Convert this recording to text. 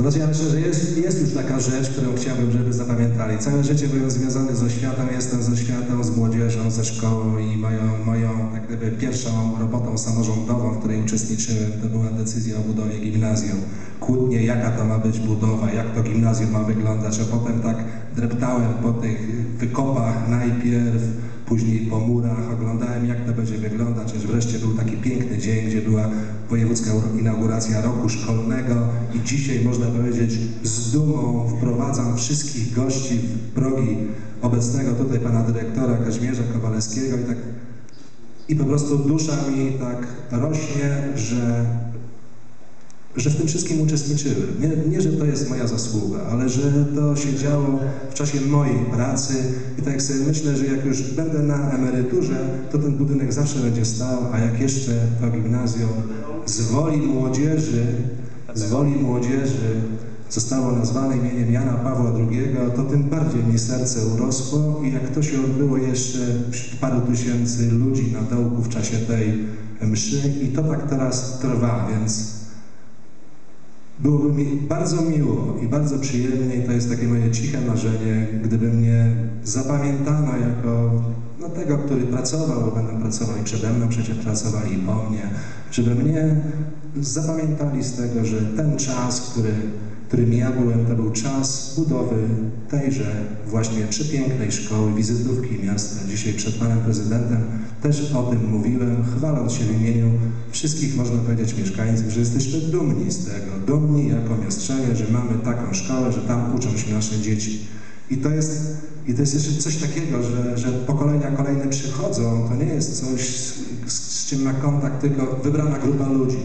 To znaczy ja myślę, że jest, jest już taka rzecz, którą chciałbym, żeby zapamiętali. Całe życie byłem związany z oświatą, jestem z oświatą, z młodzieżą, ze szkołą i moją, moją jak gdyby pierwszą robotą samorządową, w której uczestniczyłem, to była decyzja o budowie gimnazjum. Kłótnie, jaka to ma być budowa, jak to gimnazjum ma wyglądać, a potem tak dreptałem po tych wykopach najpierw, później po murach, oglądałem jak to będzie wyglądać, aż wreszcie był taki piękny dzień, gdzie była wojewódzka inauguracja roku szkolnego i dzisiaj można powiedzieć z dumą wprowadzam wszystkich gości w progi obecnego tutaj pana dyrektora Kazimierza Kowalewskiego i tak i po prostu dusza mi tak rośnie, że że w tym wszystkim uczestniczyłem. Nie, nie, że to jest moja zasługa, ale że to się działo w czasie mojej pracy i tak sobie myślę, że jak już będę na emeryturze, to ten budynek zawsze będzie stał, a jak jeszcze to gimnazjum z woli młodzieży, z woli młodzieży zostało nazwane imieniem Jana Pawła II, to tym bardziej mi serce urosło i jak to się odbyło jeszcze paru tysięcy ludzi na dołku w czasie tej mszy i to tak teraz trwa, więc Byłoby mi bardzo miło i bardzo przyjemnie, i to jest takie moje ciche marzenie, gdyby mnie zapamiętano jako no, tego, który pracował, bo będą pracował i przede mną, przecież pracowali po mnie, żeby mnie zapamiętali z tego, że ten czas, który, którym ja byłem, to był czas budowy tejże właśnie przepięknej szkoły, wizytówki miasta. Dzisiaj przed panem prezydentem też o tym mówiłem, chwaląc się w imieniu wszystkich, można powiedzieć, mieszkańców, że jesteśmy dumni z tego, dumni jako miastrzanie, że mamy taką szkołę, że tam uczą się nasze dzieci. I to jest, i to jest jeszcze coś takiego, że, że pokolenia kolejne przychodzą, to nie jest coś, z, z czym ma kontakt tylko wybrana grupa ludzi.